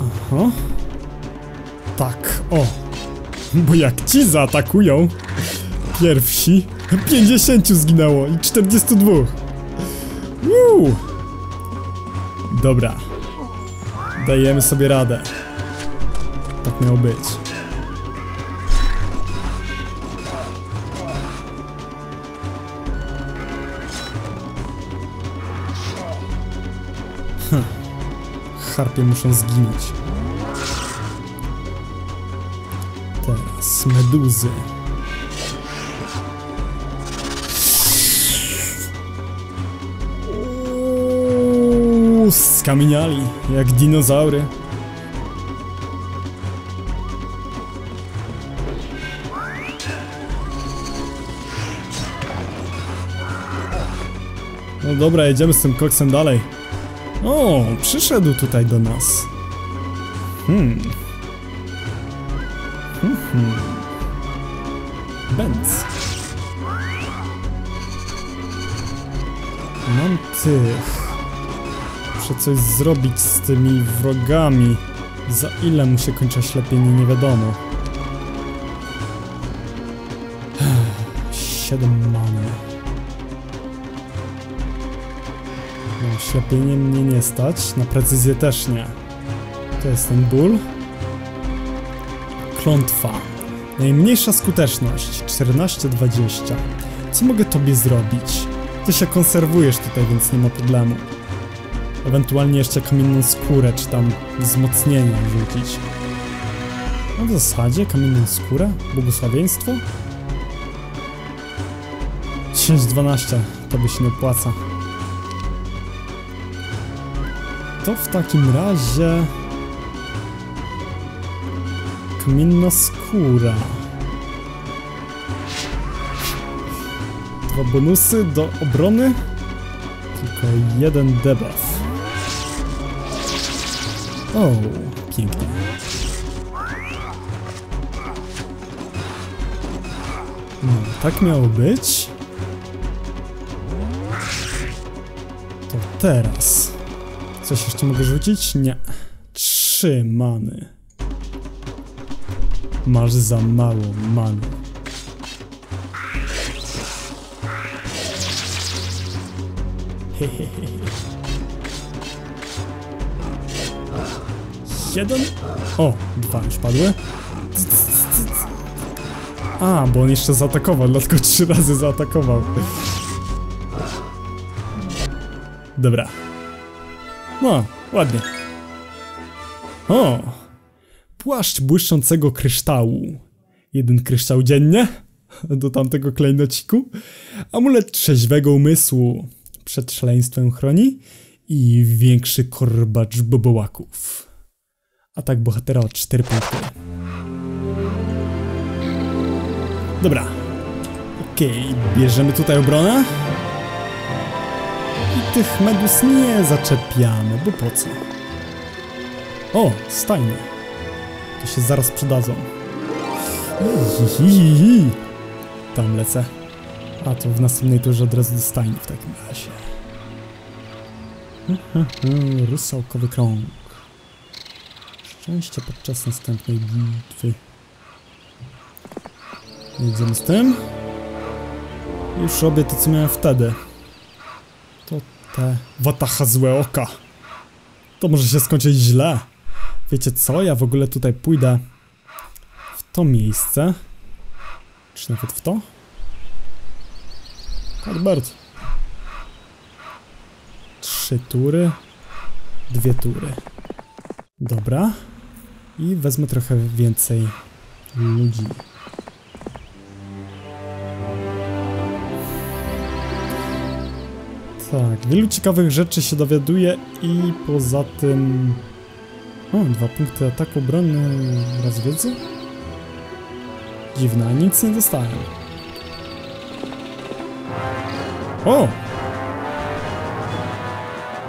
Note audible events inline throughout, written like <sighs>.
Aha. Tak, o. Bo jak ci zaatakują, pierwsi, 50 zginęło i 42. Uuu. Dobra. Dajemy sobie radę. Tak miało być. Harpie muszą zginąć. Teraz meduzy. Uuu, skamieniali, jak dinozaury. No dobra, jedziemy z tym koksem dalej. O, przyszedł tutaj do nas. Hmm. Hmm, hmm. Benz. Mam tych. Muszę coś zrobić z tymi wrogami. Za ile mu się kończy oślepienie, nie wiadomo. <sighs> Siedem mamy. Na oślepienie mnie nie stać, na precyzję też nie. To jest ten ból. Klątwa. Najmniejsza skuteczność 14-20. Co mogę tobie zrobić? Ty się konserwujesz tutaj, więc nie ma problemu. Ewentualnie jeszcze kamienną skórę, czy tam wzmocnienie rzucić. No w zasadzie kamienną skórę? Błogosławieństwo? 10-12 to by się nie opłaca. To w takim razie... Kamienna skóra. Dwa bonusy do obrony. Tylko jeden debuff. O, pięknie. No, tak miało być. To teraz. Coś jeszcze mogę rzucić? Nie. Trzy many. Masz za mało many. <laughs> Jeden? O, dwa już padły. A, bo on jeszcze zaatakował, dlatego trzy razy zaatakował. Dobra. No, ładnie. O! Płaszcz błyszczącego kryształu. Jeden kryształ dziennie do tamtego klejnociku. Amulet trzeźwego umysłu. Przed szaleństwem chroni. I większy korbacz bobołaków. Atak bohatera o 4 punkty. Dobra. Okej, bierzemy tutaj obronę. I tych medus nie zaczepiamy, bo po co? O, stajnie. To się zaraz przydadzą. <laughs> Tam lecę. A to w następnej turze od razu do stajni w takim razie. <laughs> Rusałkowy krąg. Szczęście podczas następnej bitwy. Jedziemy z tym. Już robię to, co miałem wtedy. Te watacha złe oka. To może się skończyć źle. Wiecie co? Ja w ogóle tutaj pójdę w to miejsce. Czy nawet w to? Albert. Trzy tury. Dwie tury. Dobra. I wezmę trochę więcej ludzi. Tak, wielu ciekawych rzeczy się dowiaduję i poza tym... O, dwa punkty ataku obrony raz wiedzy? Dziwne, nic nie dostałem. O!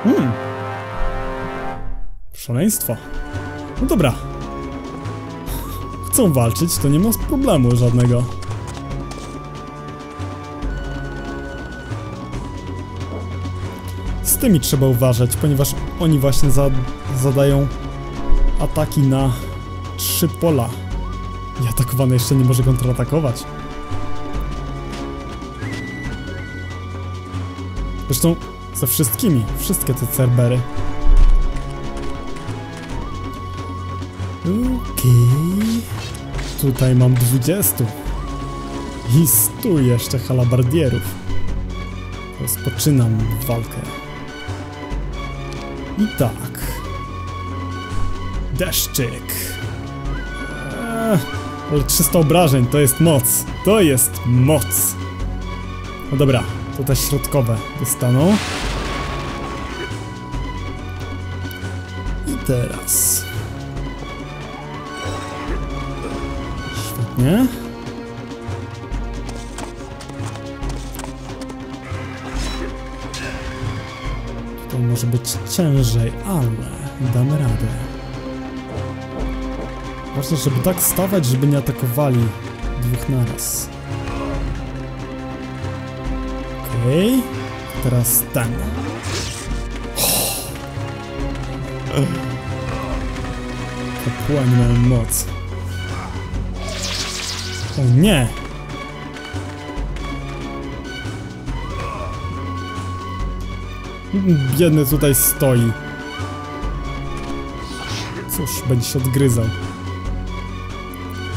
Hmm. Szaleństwo. No dobra. Chcą walczyć, to nie ma problemu żadnego. Tymi trzeba uważać, ponieważ oni właśnie za zadają ataki na trzy pola. I atakowany jeszcze nie może kontratakować. Zresztą ze wszystkimi, wszystkie te cerbery. Okej. Tutaj mam 20. I stu jeszcze halabardierów. Rozpoczynam walkę. I tak. Deszczyk. Eee, ale 300 obrażeń to jest moc. To jest moc. No dobra, to te środkowe dostaną. I teraz. Świetnie. Może być ciężej, ale damy radę. Ważne, żeby tak stawać, żeby nie atakowali dwóch naraz. Okej. Okay. Teraz ten. Kapłani mają moc. O nie! Biedny tutaj stoi. Cóż, będzie się odgryzał.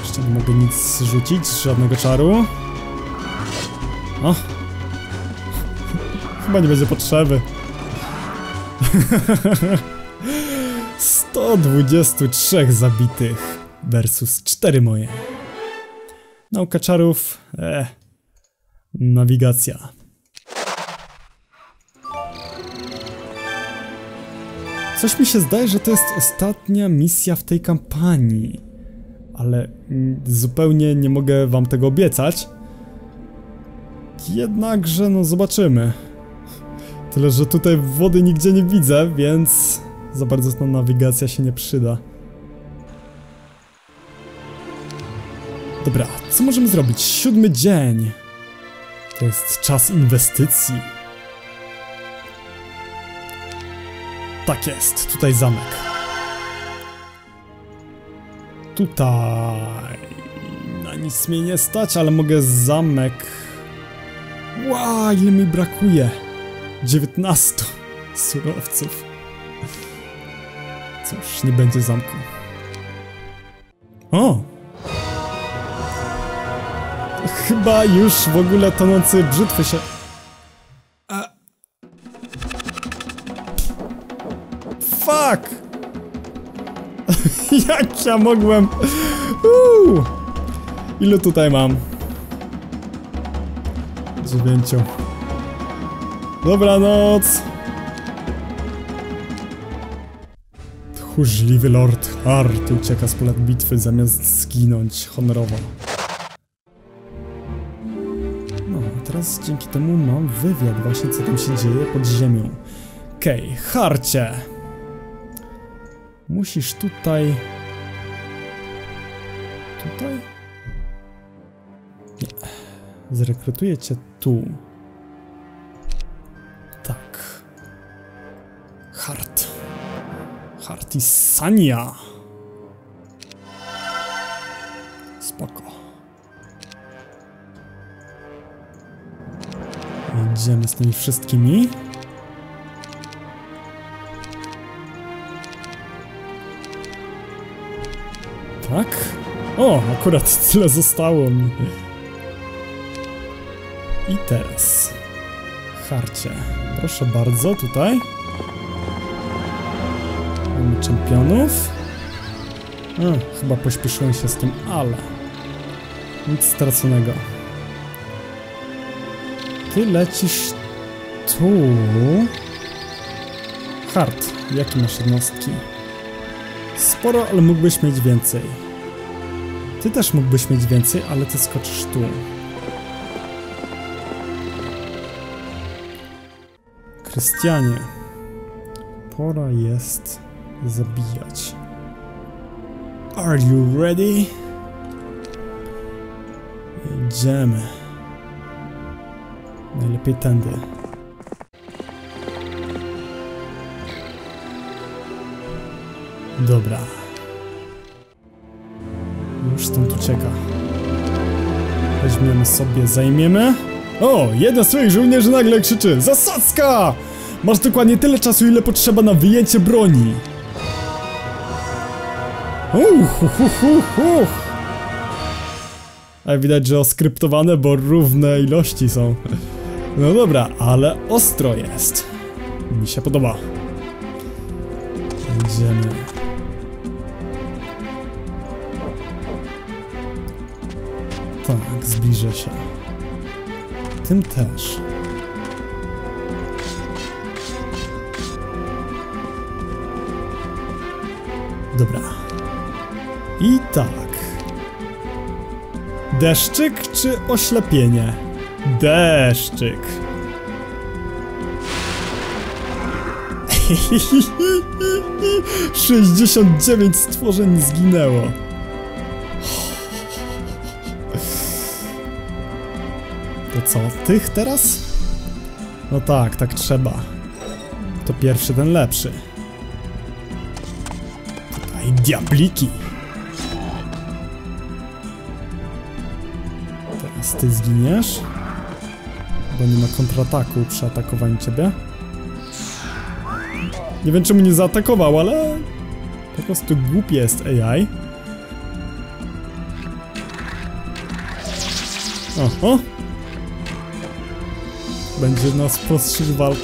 Jeszcze nie mogę nic rzucić, żadnego czaru. O! <laughs> Chyba nie będzie potrzeby. <laughs> 123 zabitych versus 4 moje. Nauka czarów. Eh. Nawigacja. Coś mi się zdaje, że to jest ostatnia misja w tej kampanii. Ale zupełnie nie mogę wam tego obiecać. Jednakże, no zobaczymy. Tyle, że tutaj wody nigdzie nie widzę, więc za bardzo ta nawigacja się nie przyda. Dobra, co możemy zrobić? Siódmy dzień. To jest czas inwestycji. Tak jest, tutaj zamek. Tutaj... Na nic mnie nie stać, ale mogę zamek... Wow, ile mi brakuje? 19 surowców. Cóż, nie będzie zamku. O! Chyba już w ogóle tonący brzytwy się... Ja mogłem... Uuu. Ilu tutaj mam? Dziewięciu. Dobranoc! Tchórzliwy Lord Hart ucieka z pola bitwy zamiast zginąć honorowo. No, a teraz dzięki temu mam wywiad właśnie co tam się dzieje pod ziemią. Okej, okay, Harcie! Musisz tutaj... Tutaj? Nie. Zrekrutuję cię tu. Tak. Hart. Hartisania. Spoko. Idziemy z tymi wszystkimi. Tak? O, akurat tyle zostało mi. I teraz. Harcie. Proszę bardzo, tutaj. Mamy czempionów. A, chyba pośpieszyłem się z tym, ale... Nic straconego. Ty lecisz tu... Hart, jakie masz jednostki? Sporo, ale mógłbyś mieć więcej. Ty też mógłbyś mieć więcej, ale ty skoczysz tu. Krystianie, pora jest zabijać. Are you ready? Jedziemy. Najlepiej tędy. Dobra. Już stąd ucieka. Weźmiemy sobie, zajmiemy. O, jeden z swoich żołnierzy nagle krzyczy Zasadzka! Masz dokładnie tyle czasu, ile potrzeba na wyjęcie broni. Uch, uch, uch, uch, uch. A widać, że oskryptowane, bo równe ilości są. No dobra, ale ostro jest. Mi się podoba. Będziemy. Zbliżę się. Tym też. Dobra. I tak. Deszczyk czy oślepienie? Deszczyk. <laughs> 69 stworzeń zginęło. Co, tych teraz? No tak, tak trzeba. To pierwszy, ten lepszy. Tutaj diabliki. Teraz ty zginiesz. Bo nie ma kontrataku przy atakowaniu ciebie. Nie wiem czemu nie zaatakował, ale po prostu głupi jest AI. Oho. Będzie nas prostszych walk.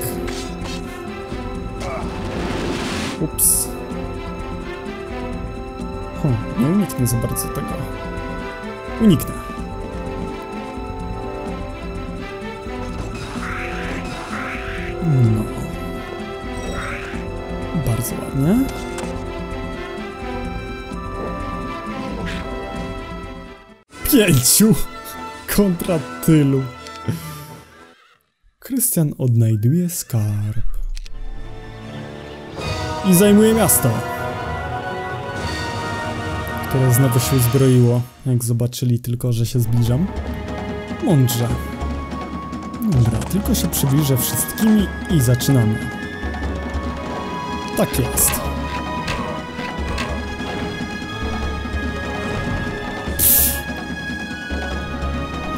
Ups. Ho, nie uniknę za bardzo tego. Uniknę. No. Bardzo ładnie. Pięciu kontra tylu. Krystian odnajduje skarb. I zajmuje miasto. Które znowu się uzbroiło, jak zobaczyli tylko, że się zbliżam. Mądrze. Dobra, tylko się przybliżę wszystkimi i zaczynamy. Tak jest.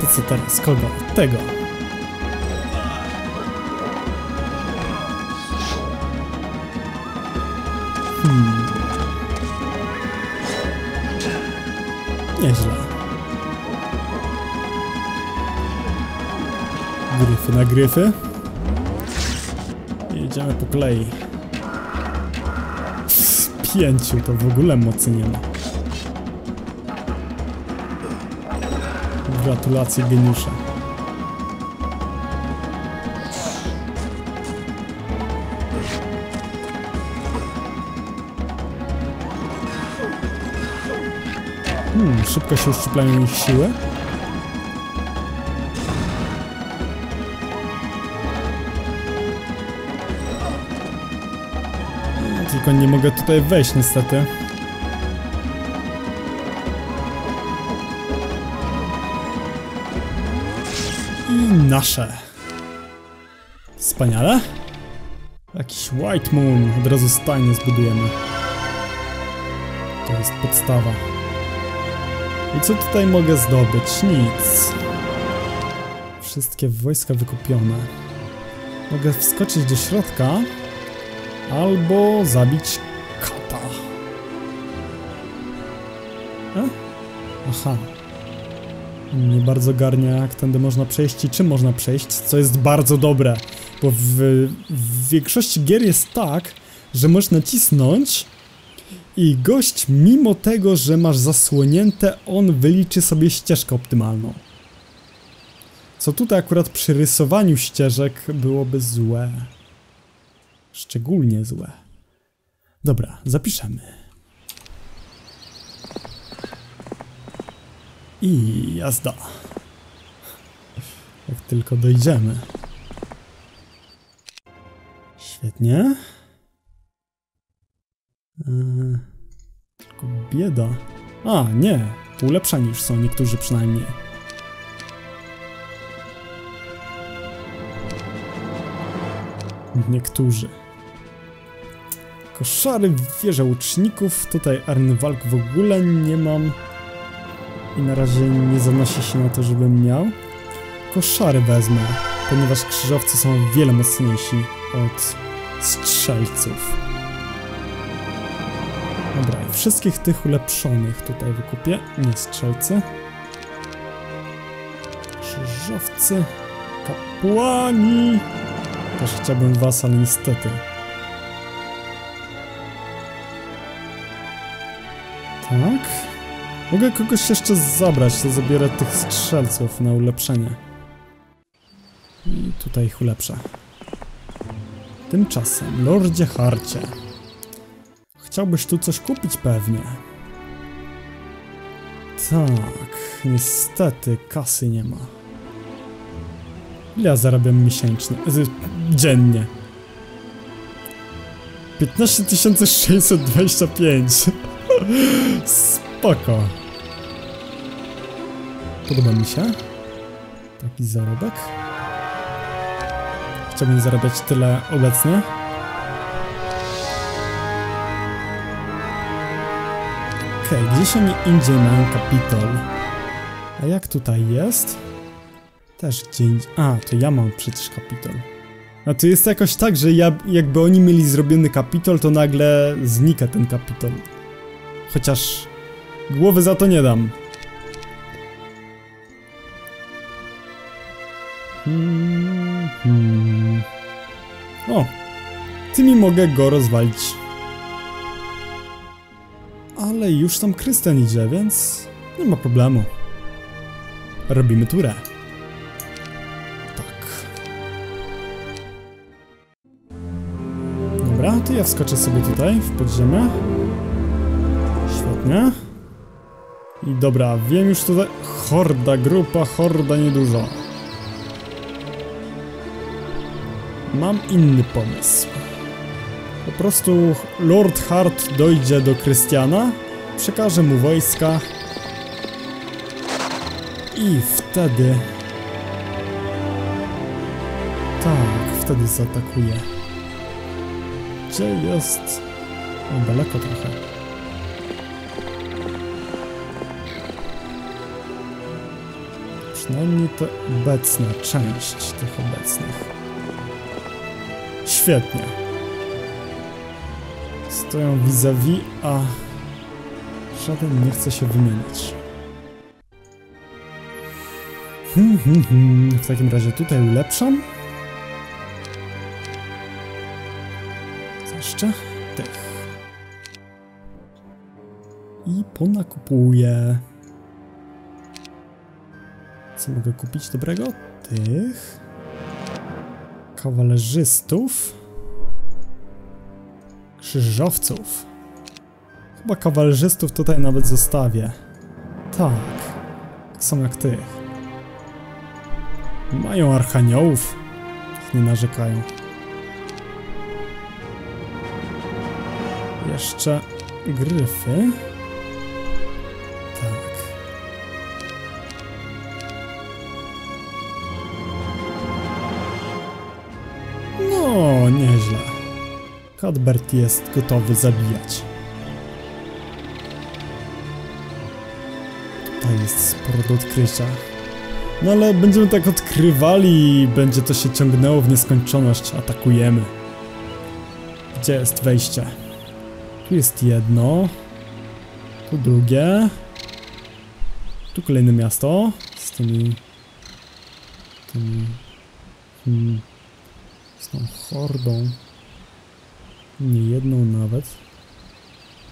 To co teraz? Kogo? Tego. Gryfy gryfy. Jedziemy po kolei. Z pięciu to w ogóle mocy nie ma. Gratulacje geniusza. Hmm, szybko się uszczuplają ich siły. Tylko nie mogę tutaj wejść niestety. I nasze. Wspaniale. Jakiś White Moon. Od razu stajnie zbudujemy. To jest podstawa. I co tutaj mogę zdobyć? Nic. Wszystkie wojska wykupione. Mogę wskoczyć do środka albo zabić kata. E? Aha. Nie bardzo garnia jak tędy można przejść i czym można przejść, co jest bardzo dobre. Bo w, w większości gier jest tak, że możesz nacisnąć i gość, mimo tego, że masz zasłonięte, on wyliczy sobie ścieżkę optymalną. Co tutaj akurat przy rysowaniu ścieżek byłoby złe. Szczególnie złe. Dobra, zapiszemy. I jazda. Jak tylko dojdziemy. Świetnie. Yy, tylko bieda. A, nie. Ulepszani już są niektórzy przynajmniej. Niektórzy. Koszary, wieża łuczników. Tutaj areny walk w ogóle nie mam. I na razie nie zanosi się na to, żebym miał. Koszary wezmę, ponieważ krzyżowcy są wiele mocniejsi od strzelców. Dobra, i wszystkich tych ulepszonych tutaj wykupię. Nie strzelcy. Krzyżowcy. Kapłani. Też chciałbym was, ale niestety. Tak. Mogę kogoś jeszcze zabrać, to zabiorę tych strzelców na ulepszenie. I tutaj ich ulepszę. Tymczasem, Lordzie Harcie. Chciałbyś tu coś kupić pewnie. Tak, niestety kasy nie ma. Ja zarabiam miesięcznie? Dziennie. 15 625. Spoko. Podoba mi się. Taki zarobek. Chciałbym zarabiać tyle obecnie. Okej, okay, gdzieś oni indziej mają kapitol. A jak tutaj jest? Też gdzie indziej. A, to ja mam przecież kapitol. A tu jest jakoś tak, że ja, jakby oni mieli zrobiony kapitol, to nagle znika ten kapitol. Chociaż głowy za to nie dam. Hmm, hmm. O! Tymi mogę go rozwalić. Ale już tam Krystian idzie, więc nie ma problemu. Robimy turę. Tak. Dobra, to ja wskoczę sobie tutaj w podziemie. Świetnie. I dobra, wiem już tutaj... Horda, grupa, horda niedużo. Mam inny pomysł. Po prostu Lord Hart dojdzie do Krystiana, przekaże mu wojska i wtedy... Tak, wtedy zaatakuje. Gdzie jest... O, daleko trochę. Przynajmniej to obecna część tych obecnych. Świetnie. Stoją vis-a-vis, -vis, a żaden nie chce się wymienić. Hmm, hmm, hmm. W takim razie tutaj ulepszam. Co jeszcze? Tych. I ponakupuję. Co mogę kupić dobrego? Tych. Kawalerzystów. Krzyżowców. Chyba kawalerzystów tutaj nawet zostawię. Tak. Tak samo jak tych. Mają archaniołów. Nie narzekają. Jeszcze gryfy. Cuthbert jest gotowy zabijać. Tutaj jest sporo do odkrycia. No ale będziemy tak odkrywali i będzie to się ciągnęło w nieskończoność. Atakujemy. Gdzie jest wejście? Tu jest jedno. Tu drugie. Tu kolejne miasto. Z tymi... tymi... Hmm tą hordą. Nie jedną nawet.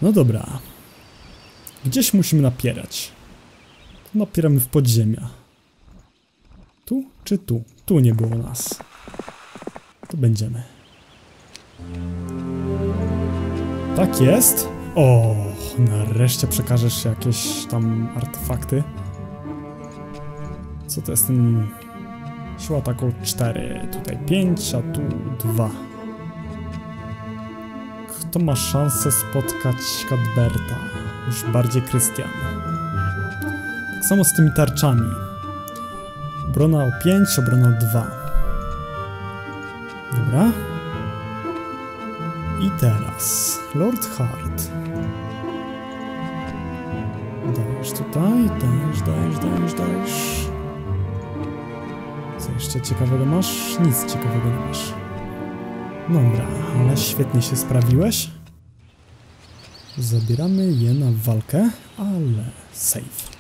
No dobra. Gdzieś musimy napierać. To napieramy w podziemia. Tu czy tu? Tu nie było nas. Tu będziemy. Tak jest. O, nareszcie przekażesz jakieś tam artefakty. Co to jest ten Siła ataku 4, tutaj 5, a tu 2. Kto ma szansę spotkać Cadberta? Już bardziej Krystian. Tak samo z tymi tarczami. Obrona o 5, obrona o 2. Dobra. I teraz Lord Hart. Dajesz tutaj, dajesz, dajesz, dajesz, dajesz. Co jeszcze ciekawego masz? Nic ciekawego nie masz. Dobra, ale świetnie się sprawiłeś. Zabieramy je na walkę, ale save.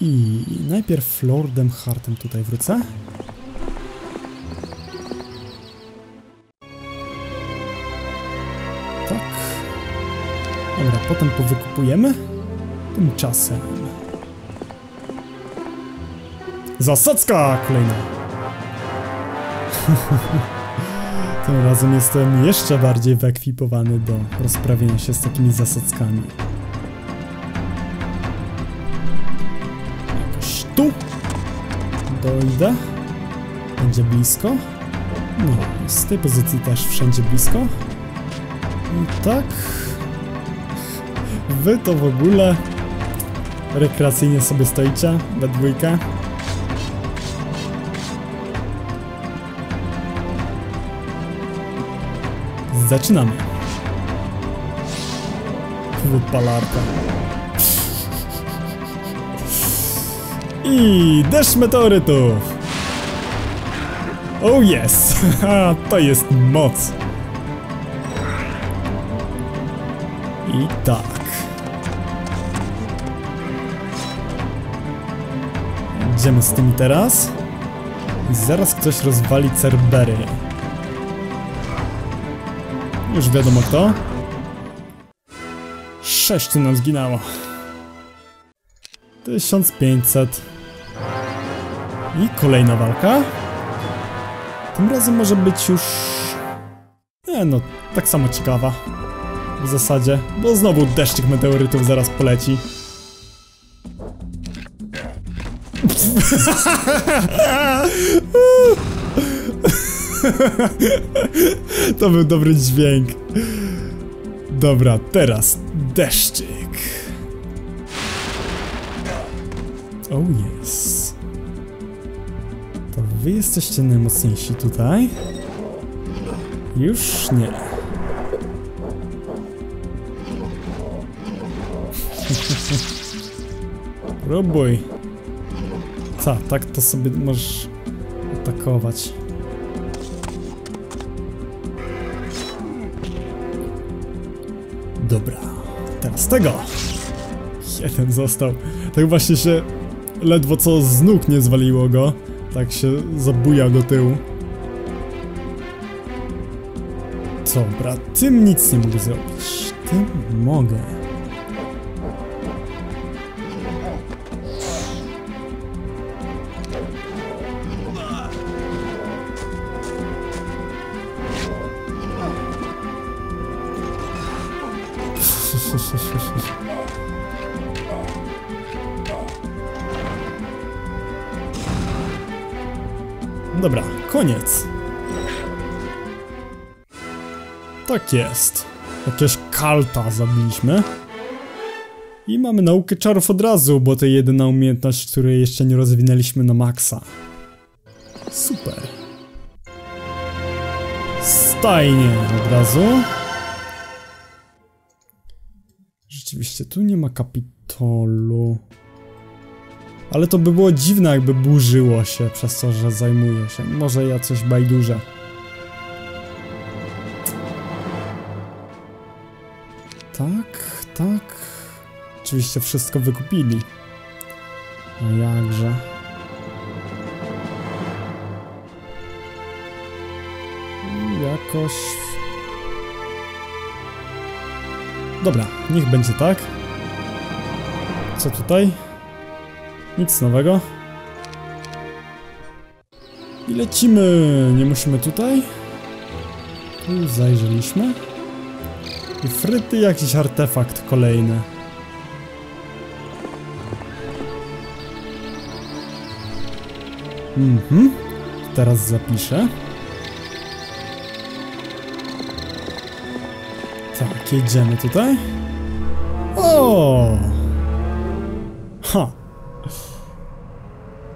I najpierw Lordem Hartem tutaj wrócę. Tak. Dobra, potem powykupujemy. Tymczasem... Zasadzka kolejna! <laughs> Tym razem jestem jeszcze bardziej wyekwipowany do rozprawienia się z takimi zasadzkami. Jakoś tu dojdę. Będzie blisko. No, z tej pozycji też wszędzie blisko. I tak... Wy to w ogóle rekreacyjnie sobie stoicie we dwójkę. Zaczynamy. Wypalarka. I deszcz meteorytów. Oh yes, <laughs> to jest moc. I tak. Idziemy z tymi teraz. Zaraz ktoś rozwali Cerbery. Już wiadomo kto. Sześciu nam zginęło. 1500. I kolejna walka. Tym razem może być już... Nie no, tak samo ciekawa. W zasadzie, bo znowu deszczyk meteorytów zaraz poleci. <laughs> <laughs> To był dobry dźwięk. Dobra, teraz deszczyk. Oh yes. To wy jesteście najmocniejsi tutaj? Już nie. <laughs> Próbuj. Co, tak to sobie możesz atakować. Dobra, teraz tego. Jeden został. Tak właśnie się ledwo co z nóg nie zwaliło go. Tak się zabujał do tyłu. Dobra, tym nic nie mogę zrobić. Tym mogę. Tak jest. Jakieś kalta zabiliśmy. I mamy naukę czarów od razu, bo to jedyna umiejętność, której jeszcze nie rozwinęliśmy na maksa. Super. Stajnie od razu. Rzeczywiście, tu nie ma kapitolu. Ale to by było dziwne, jakby burzyło się przez to, że zajmuje się. Może ja coś bajdurzę. Tak, tak. Oczywiście wszystko wykupili. A jakże. Jakoś... Dobra, niech będzie tak. Co tutaj? Nic nowego. I lecimy. Nie musimy tutaj. Tu zajrzeliśmy. I fryty jakiś artefakt kolejny. Mhm. Teraz zapiszę. Tak, jedziemy tutaj. O! Ha!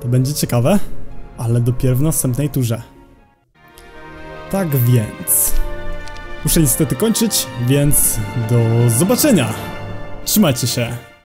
To będzie ciekawe, ale dopiero w następnej turze. Tak więc... Muszę niestety kończyć, więc do zobaczenia. Trzymajcie się.